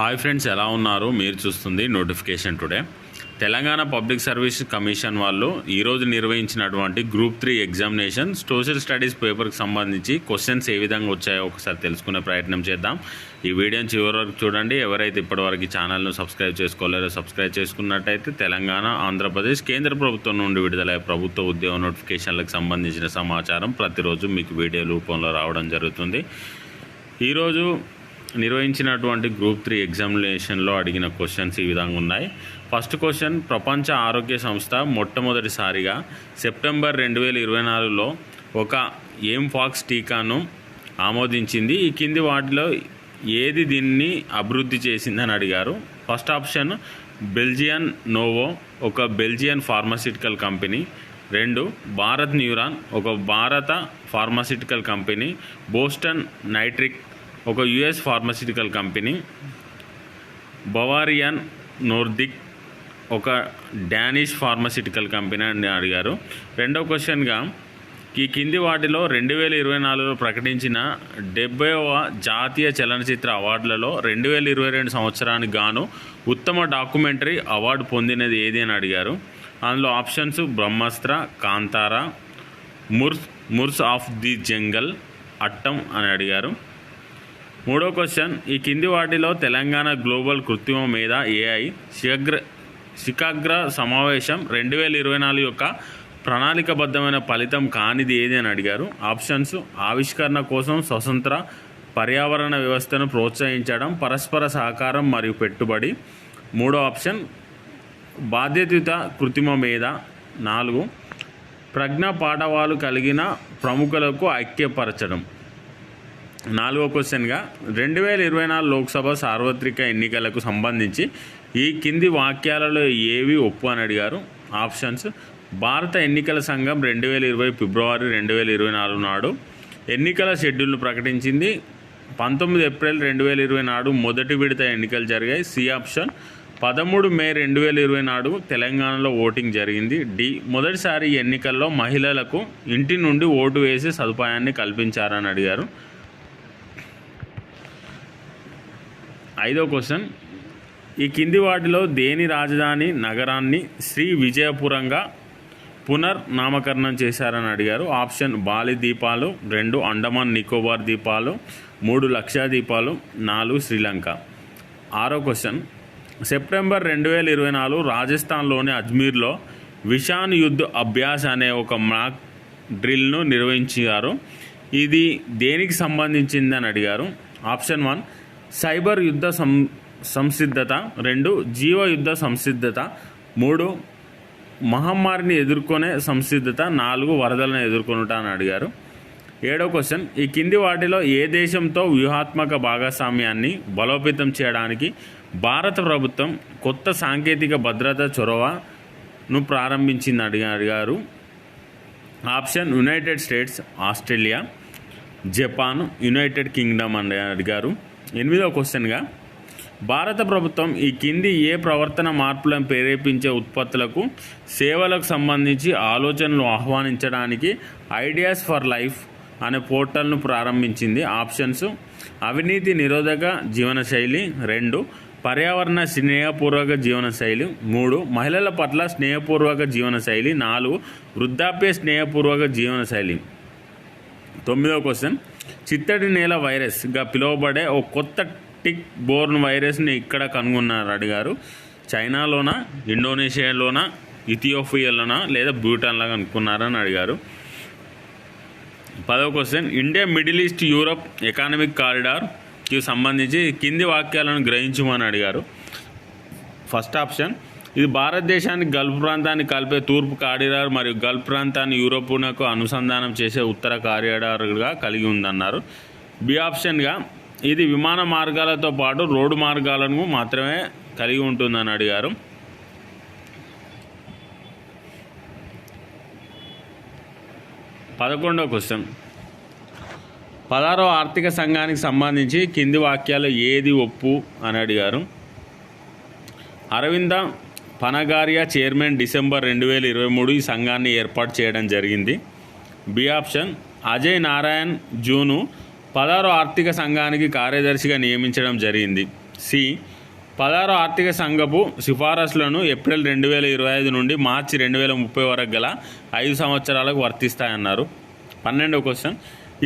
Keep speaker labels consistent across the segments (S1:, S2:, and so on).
S1: Hi friends ఎలా ఉన్నారు? మీరు చూస్తుంది notification today. Telangana public service commission వాళ్ళు ఈరోజు నిర్వహించినటువంటి group three examination social studies పేపర్కి సంబంధించి క్వశ్చన్స్ ఏ విధంగా వచ్చాయో ఒకసారి తెలుసుకునే ప్రయత్నం చేద్దాం. ఈ వీడియోని చివరి వరకు చూడండి. ఎవరైతే ఇప్పటివరకు ఛానల్ను సబ్స్క్రైబ్ చేసుకోలేరో సబ్స్క్రైబ్ చేసుకున్నట్టయితే తెలంగాణ ఆంధ్రప్రదేశ్ కేంద్ర ప్రభుత్వం నుండి విడుదలయ్యే ప్రభుత్వ ఉద్యోగ నోటిఫికేషన్లకు సంబంధించిన సమాచారం ప్రతిరోజు మీకు వీడియో రూపంలో రావడం జరుగుతుంది. ఈరోజు నిర్వహించినటువంటి గ్రూప్ త్రీ ఎగ్జామినేషన్లో అడిగిన క్వశ్చన్స్ ఈ విధంగా ఉన్నాయి. ఫస్ట్ క్వశ్చన్ ప్రపంచ ఆరోగ్య సంస్థ మొట్టమొదటిసారిగా సెప్టెంబర్ రెండు వేల ఇరవై నాలుగులో ఒక ఏంఫాక్స్ టీకాను ఆమోదించింది. ఈ కింది వాటిలో ఏది దీన్ని అభివృద్ధి చేసిందని అడిగారు. ఫస్ట్ ఆప్షన్ బెల్జియన్ నోవో ఒక బెల్జియన్ ఫార్మాసిటికల్ కంపెనీ. రెండు భారత్ న్యూరాన్ ఒక భారత ఫార్మాసిటికల్ కంపెనీ. బోస్టన్ నైట్రిక్ ఒక US pharmaceutical company Bavarian Nordic ఒక డానిష్ ఫార్మాసిటికల్ కంపెనీ అని అడిగారు. రెండవ క్వశ్చన్గా ఈ కింది వాటిలో రెండు వేల ఇరవై నాలుగులో ప్రకటించిన డెబ్బైవ జాతీయ చలనచిత్ర అవార్డులలో రెండు వేల ఇరవై రెండు సంవత్సరానికి గాను ఉత్తమ డాక్యుమెంటరీ అవార్డు పొందినది ఏది అని అడిగారు. అందులో ఆప్షన్స్ బ్రహ్మాస్త్ర కాంతారా ముర్స్ ముర్స్ ఆఫ్ ది జంగల్ అట్టం అని అడిగారు. మూడో క్వశ్చన్. ఈ కింది వాటిలో తెలంగాణ గ్లోబల్ కృత్రిమ మీద ఏఐ శీఘ్ర శికాగ్ర సమావేశం రెండు వేల ఇరవై నాలుగు యొక్క ప్రణాళికబద్ధమైన ఫలితం కానిది ఏది అని అడిగారు. ఆప్షన్స్ ఆవిష్కరణ కోసం స్వతంత్ర పర్యావరణ వ్యవస్థను ప్రోత్సహించడం పరస్పర సహకారం మరియు పెట్టుబడి. మూడో ఆప్షన్ బాధ్యతయుత కృత్రిమ మీద నాలుగు ప్రజ్ఞ పాఠవాలు కలిగిన ప్రముఖులకు ఐక్యపరచడం. నాలుగో క్వశ్చన్గా రెండు వేల ఇరవై నాలుగు లోక్సభ సార్వత్రిక ఎన్నికలకు సంబంధించి ఈ కింది వాక్యాలలో ఏవి ఒప్పు అని అడిగారు? ఆప్షన్స్ భారత ఎన్నికల సంఘం రెండు వేల ఇరవై ఫిబ్రవరి రెండు వేల ఇరవై నాలుగు నాడు ఎన్నికల షెడ్యూల్ను ప్రకటించింది. పంతొమ్మిది ఏప్రిల్ రెండు వేల ఇరవై నాడు మొదటి విడత ఎన్నికలు జరిగాయి. సి ఆప్షన్ పదమూడు మే రెండు వేల ఇరవై నాడు తెలంగాణలో ఓటింగ్ జరిగింది. డి మొదటిసారి ఎన్నికల్లో మహిళలకు ఇంటి నుండి ఓటు వేసే సదుపాయాన్ని కల్పించారని అడిగారు. ఐదో క్వశ్చన్. ఈ కింది వాటిలో దేని రాజధాని నగరాన్ని శ్రీ విజయపురంగా పునర్నామకరణం చేశారని అడిగారు. ఆప్షన్ బాలి దీపాలు రెండు అండమాన్ నికోబార్ దీపాలు మూడు లక్షా దీపాలు నాలుగు శ్రీలంక. ఆరో క్వశ్చన్. సెప్టెంబర్ రెండు వేల ఇరవై నాలుగు రాజస్థాన్లోని అజ్మీర్లో విషాన్ యుద్ధ్ అభ్యాస్ అనే ఒక మాక్ డ్రిల్ను నిర్వహించారు. ఇది దేనికి సంబంధించిందని అడిగారు. ఆప్షన్ వన్ సైబర్ యుద్ధ సం సంసిద్ధత రెండు జీవ యుద్ధ సంసిద్ధత మూడు మహమ్మారిని ఎదుర్కొనే సంసిద్ధత నాలుగు వరదలను ఎదుర్కొనుట అని అడిగారు. ఏడో క్వశ్చన్ ఈ కింది వాటిలో ఏ దేశంతో వ్యూహాత్మక భాగస్వామ్యాన్ని బలోపేతం చేయడానికి భారత ప్రభుత్వం కొత్త సాంకేతిక భద్రత చొరవను ప్రారంభించింది అడిగి అడిగారు. Option United States Australia Japan United Kingdom అని అడిగారు. ఎనిమిదవ క్వశ్చన్గా భారత ప్రభుత్వం ఈ కింది ఏ ప్రవర్తన మార్పులను ప్రేరేపించే ఉత్పత్తులకు సేవలకు సంబంధించి ఆలోచనలు ఆహ్వానించడానికి ఐడియాస్ ఫర్ లైఫ్ అనే పోర్టల్ను ప్రారంభించింది. ఆప్షన్స్ అవినీతి నిరోధక జీవనశైలి రెండు పర్యావరణ స్నేహపూర్వక జీవనశైలి మూడు మహిళల పట్ల స్నేహపూర్వక జీవనశైలి నాలుగు వృద్ధాప్య స్నేహపూర్వక జీవనశైలి. తొమ్మిదవ క్వశ్చన్ చిత్తడి నేల వైరస్గా పిలువబడే ఓ కొత్త టిక్ బోర్న్ వైరస్ని ఇక్కడ కనుగొన్నారు అడిగారు చైనాలోనా ఇండోనేషియాలోనా ఇథియోపియాలోనా లేదా భూటాన్లో కనుక్కున్నారని అడిగారు పదవ question. India Middle East Europe economic కారిడార్కి సంబంధించి కింది వాక్యాలను గ్రహించమని అడిగారు ఫస్ట్ ఆప్షన్. ఇది భారతదేశాన్ని గల్ఫ్ ప్రాంతాన్ని కలిపే తూర్పు కారిడార్ మరియు గల్ఫ్ ప్రాంతాన్ని యూరోపునకు అనుసంధానం చేసే ఉత్తర కారిడార్గా కలిగి ఉందన్నారు. బి ఆప్షన్గా ఇది విమాన మార్గాలతో పాటు రోడ్డు మార్గాలను మాత్రమే కలిగి ఉంటుందని అడిగారు. పదకొండవ క్వశ్చన్. పదహారవ ఆర్థిక సంఘానికి సంబంధించి కింది వాక్యాలు ఏది ఒప్పు అని అడిగారు. అరవింద పనగారియా చైర్మన్ డిసెంబర్ రెండు వేల ఇరవై మూడు ఈ సంఘాన్ని ఏర్పాటు చేయడం జరిగింది. B option Ajay Narayan June పదహారు ఆర్థిక సంఘానికి కార్యదర్శిగా నియమించడం జరిగింది. సి పదహారు ఆర్థిక సంఘపు సిఫారసులను ఏప్రిల్ రెండు వేల ఇరవై ఐదు నుండి మార్చి రెండు వేల ముప్పై వరకు గల ఐదు సంవత్సరాలకు వర్తిస్తాయన్నారు. పన్నెండవ క్వశ్చన్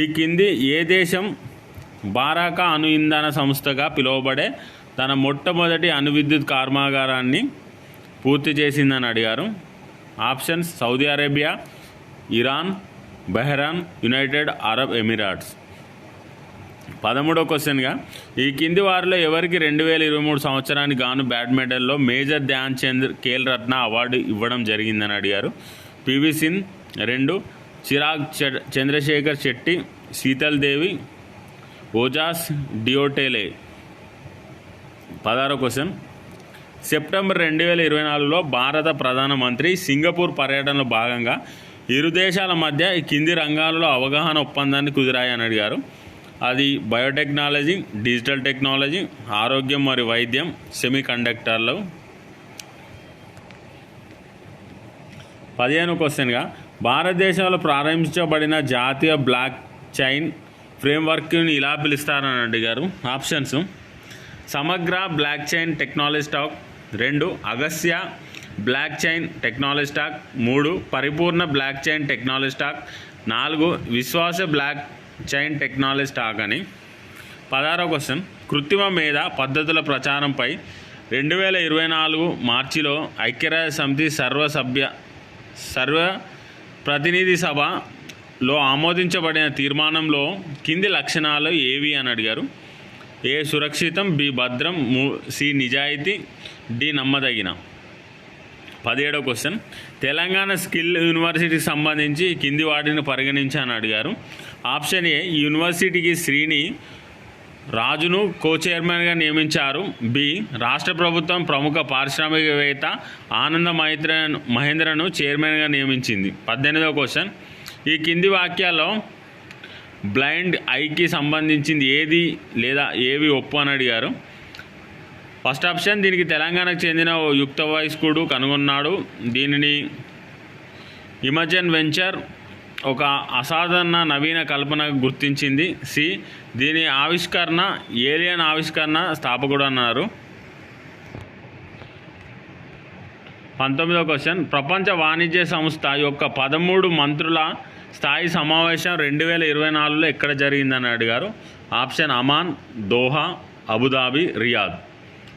S1: ఈ కింది ఏ దేశం బారాకా అణు ఇంధన సంస్థగా పిలువబడే తన మొట్టమొదటి అణు విద్యుత్ కర్మాగారాన్ని పూర్తి చేసిందని అడిగారు. Options Saudi Arabia Iran Bahrain United Arab Emirates. పదమూడో క్వశ్చన్గా ఈ కింది వారిలో ఎవరికి రెండు వేల ఇరవై మూడు సంవత్సరానికి గాను బ్యాడ్మింటన్లో మేజర్ ధ్యాన్ చంద్ ఖేల్ రత్న అవార్డు ఇవ్వడం జరిగిందని అడిగారు. పివి సింధ్ రెండు చిరాగ్ చంద్రశేఖర్ శెట్టి శీతల్ దేవి ఓజాస్ డియోటేలే. పదహారో క్వశ్చన్. సెప్టెంబర్ రెండు వేల ఇరవై నాలుగులో భారత ప్రధానమంత్రి సింగపూర్ పర్యటనలో భాగంగా ఇరు దేశాల మధ్య ఈ కింది రంగాలలో అవగాహన ఒప్పందాన్ని కుదిరాయని అడిగారు. అది బయోటెక్నాలజీ డిజిటల్ టెక్నాలజీ ఆరోగ్యం మరియు వైద్యం సెమీ కండక్టర్లు పదిహేను క్వశ్చన్గా భారతదేశంలో ప్రారంభించబడిన జాతీయ బ్లాక్ చైన్ ఫ్రేమ్వర్క్ని ఇలా పిలుస్తారని అడిగారు. ఆప్షన్స్ సమగ్ర బ్లాక్ చైన్ టెక్నాలజీ స్టాక్ రెండు Agasya block chain technology stack. మూడు పరిపూర్ణ బ్లాక్ చైన్ టెక్నాలజీ స్టాక్. నాలుగు విశ్వాస బ్లాక్ చైన్ టెక్నాలజీ స్టాక్ అని. పదహారో క్వశ్చన్. కృత్రిమ మీద పద్ధతుల ప్రచారంపై రెండు వేల ఇరవై నాలుగు మార్చిలో ఐక్యరాజ్య సమితి సర్వసభ్య సర్వ ప్రతినిధి సభలో ఆమోదించబడిన తీర్మానంలో కింది లక్షణాలు ఏవి అని అడిగారు? ఏ సురక్షితం బి భద్రం సి నిజాయితీ డి నమ్మదగిన. పదిహేడో క్వశ్చన్. తెలంగాణ స్కిల్ యూనివర్సిటీకి సంబంధించి కింది వాటిని పరిగణించని అడిగారు. ఆప్షన్ ఏ యూనివర్సిటీకి శ్రీని రాజును కో చైర్మన్గా నియమించారు. బి రాష్ట్ర ప్రభుత్వం ప్రముఖ పారిశ్రామికవేత్త ఆనంద మహేంద్ర మహేంద్రను చైర్మన్గా నియమించింది. పద్దెనిమిదవ క్వశ్చన్. ఈ కింది వాక్యాల్లో బ్లైండ్ ఐకి సంబంధించింది ఏది లేదా ఏవి ఒప్పు అని అడిగారు. ఫస్ట్ ఆప్షన్ దీనికి తెలంగాణకు చెందిన ఓ యుక్త వయస్కుడు కనుగొన్నాడు. దీనిని ఇమజన్ వెంచర్ ఒక అసాధారణ నవీన కల్పన గుర్తించింది. సి దీని ఆవిష్కరణ ఏలియన్ ఆవిష్కరణ స్థాపకుడు అన్నారు. పంతొమ్మిదో క్వశ్చన్. ప్రపంచ వాణిజ్య సంస్థ యొక్క పదమూడు మంత్రుల స్థాయి సమావేశం రెండు వేల ఇరవై నాలుగులో ఎక్కడ జరిగిందని అడిగారు option Amman Doha Abu Dhabi Riyadh.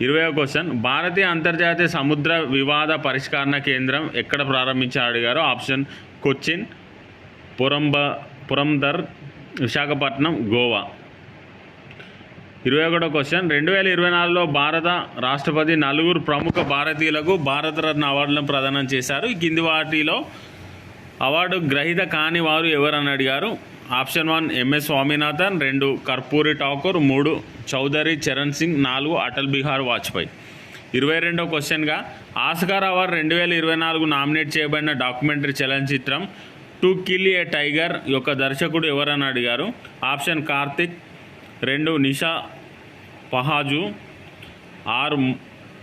S1: ఇరవై క్వశ్చన్. భారతీయ అంతర్జాతీయ సముద్ర వివాద పరిష్కరణ కేంద్రం ఎక్కడ ప్రారంభించారు అడిగారు. ఆప్షన్ కొచ్చిన్ పురంబ పురంధర్ విశాఖపట్నం గోవా. ఇరవై ఒకటో క్వశ్చన్. రెండు వేల ఇరవై నాలుగులో భారత రాష్ట్రపతి నలుగురు ప్రముఖ భారతీయులకు భారతరత్న అవార్డులను ప్రదానం చేశారు. ఈ కింది వాటిలో అవార్డు గ్రహీత కాని వారు ఎవరని అడిగారు. ఆప్షన్ వన్ ఎంఎస్ స్వామినాథన్ రెండు కర్పూరి ఠాకూర్ మూడు చౌదరి చరణ్ సింగ్ నాలుగు అటల్ బిహార్ వాజ్పేయి. ఇరవై రెండో క్వశ్చన్గా ఆస్కార్ అవార్డ్ రెండు వేల ఇరవై నాలుగు నామినేట్ చేయబడిన డాక్యుమెంటరీ చలనచిత్రం టు కిల్ ఏ టైగర్ యొక్క దర్శకుడు ఎవరని అడిగారు? ఆప్షన్ కార్తిక్ రెండు నిషా పహాజు ఆరు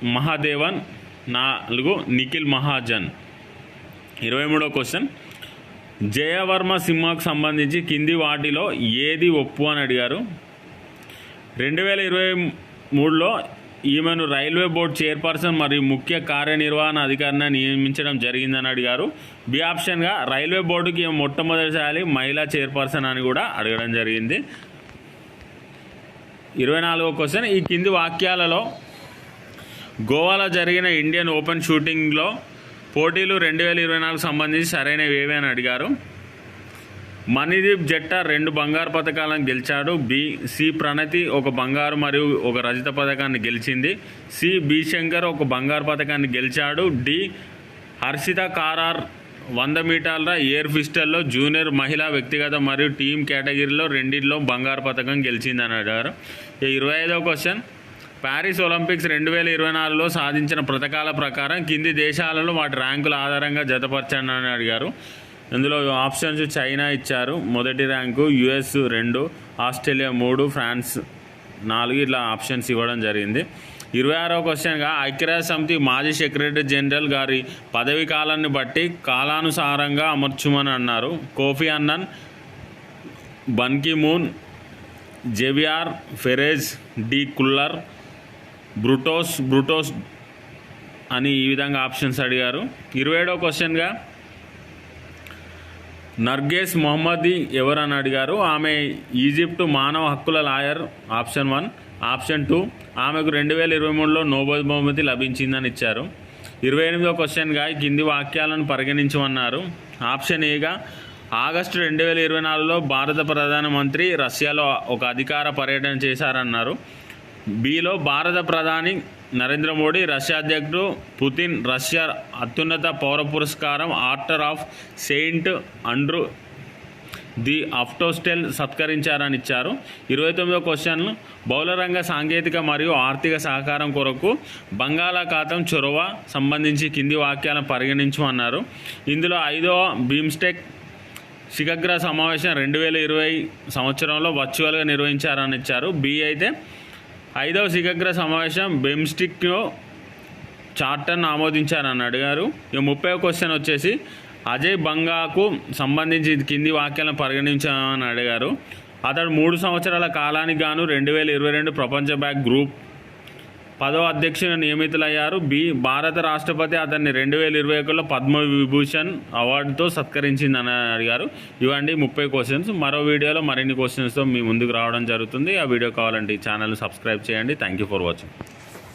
S1: మహాదేవన్ నాలుగు నిఖిల్ మహాజన్. ఇరవై మూడో క్వశ్చన్ జయవర్మ సినిమాకు సంబంధించి కింది వాటిలో ఏది ఒప్పు అని అడిగారు? రెండు వేల ఇరవై మూడులో ఈమెను రైల్వే బోర్డు చైర్పర్సన్ మరియు ముఖ్య కార్యనిర్వహణ అధికారిని నియమించడం జరిగిందని అడిగారు. బి ఆప్షన్గా రైల్వే బోర్డుకి ఈమె మొట్టమొదటిసారి మహిళా చైర్పర్సన్ అని కూడా అడగడం జరిగింది. ఇరవై నాలుగో క్వశ్చన్ ఈ కింది వాక్యాలలో గోవాలో జరిగిన ఇండియన్ ఓపెన్ షూటింగ్లో పోటీలు రెండు వేల ఇరవై నాలుగు సంబంధించి సరైనవి ఏవి అని అడిగారు. మణిదీప్ జట్టా రెండు బంగారు పథకాలను గెలిచాడు. బి సి ప్రణతి ఒక బంగారు మరియు ఒక రజత పథకాన్ని గెలిచింది. సి బి శంకర్ ఒక బంగారు పథకాన్ని గెలిచాడు. డి హర్షిత కారార్ వంద మీటర్ల ఎయిర్ పిస్టల్లో జూనియర్ మహిళా వ్యక్తిగత మరియు టీం కేటగిరీలో రెండింటిలో బంగారు పథకం గెలిచిందని అడిగారు. ఇరవై ఐదవ క్వశ్చన్. ప్యారిస్ ఒలింపిక్స్ రెండు వేల ఇరవై నాలుగులో సాధించిన పథకాల ప్రకారం కింది దేశాలలో వాటి ర్యాంకుల ఆధారంగా జతపరచండి అని అడిగారు. ఇందులో ఆప్షన్స్ చైనా ఇచ్చారు. మొదటి ర్యాంకు యుఎస్ రెండు ఆస్ట్రేలియా మూడు ఫ్రాన్స్ నాలుగు ఇట్లా ఆప్షన్స్ ఇవ్వడం జరిగింది. ఇరవై ఆరో క్వశ్చన్గా ఐక్యరాజ్య సమితి మాజీ సెక్రటరీ జనరల్ గారి పదవి కాలాన్ని బట్టి కాలానుసారంగా అమర్చుమని అన్నారు. Kofi Annan Ban Ki Moon Javier Perez de Cuellar Boutros Boutros అని ఈ విధంగా ఆప్షన్స్ అడిగారు. ఇరవై ఏడవ క్వశ్చన్గా నర్గేస్ మొహమ్మది ఎవరని అడిగారు. ఆమె ఈజిప్ట్ మానవ హక్కుల lawyer option one. Option two ఆమెకు రెండు వేల ఇరవై మూడులో నోబెల్ బహుమతి లభించిందని ఇచ్చారు. ఇరవై ఎనిమిదో క్వశ్చన్గా ఈ కింది వాక్యాలను పరిగణించమన్నారు. ఆప్షన్ ఏగా ఆగస్టు రెండు వేల ఇరవై నాలుగులో భారత ప్రధానమంత్రి రష్యాలో ఒక అధికార పర్యటన చేశారన్నారు. బిలో భారత ప్రధాని నరేంద్ర మోడీ రష్యా అధ్యక్షుడు పుతిన్ రష్యా అత్యున్నత పౌర పురస్కారం order of Saint Andrew the apostle సత్కరించారని ఇచ్చారు. ఇరవై తొమ్మిదో క్వశ్చన్లు బౌలరంగ సాంకేతిక మరియు ఆర్థిక సహకారం కొరకు బంగాళాఖాతం చొరవ సంబంధించి కింది వాక్యాలను పరిగణించమన్నారు ఇందులో ఐదవ బీమ్స్టెక్ శిఖగ్ర సమావేశం రెండు వేల ఇరవై సంవత్సరంలో వర్చువల్గా నిర్వహించారని ఇచ్చారు. బి అయితే ఐదవ శిఖగ్ర సమావేశం బెమ్స్టిక్లో చార్టర్ను ఆమోదించారని అడిగారు. ఇక ముప్పై క్వశ్చన్ వచ్చేసి అజయ్ బంగాకు సంబంధించి కింది వాక్యాలను పరిగణించామని అడిగారు. అతడు మూడు సంవత్సరాల కాలానికి గాను రెండు వేల ఇరవై రెండు ప్రపంచ బ్యాంక్ గ్రూప్ పదవ అధ్యక్షుని నియమితులయ్యారు. బి. భారత రాష్ట్రపతి అతన్ని రెండు వేల ఇరవై ఒకటిలో పద్మ విభూషణ్ అవార్డుతో సత్కరించిందని అడిగారు. ఇవ్వండి ముప్పై క్వశ్చన్స్ మరో వీడియోలో మరిన్ని క్వశ్చన్స్తో మీ ముందుకు రావడం జరుగుతుంది. ఆ వీడియో కావాలంటే ఈ ఛానల్ సబ్స్క్రైబ్ చేయండి. Thank you for watching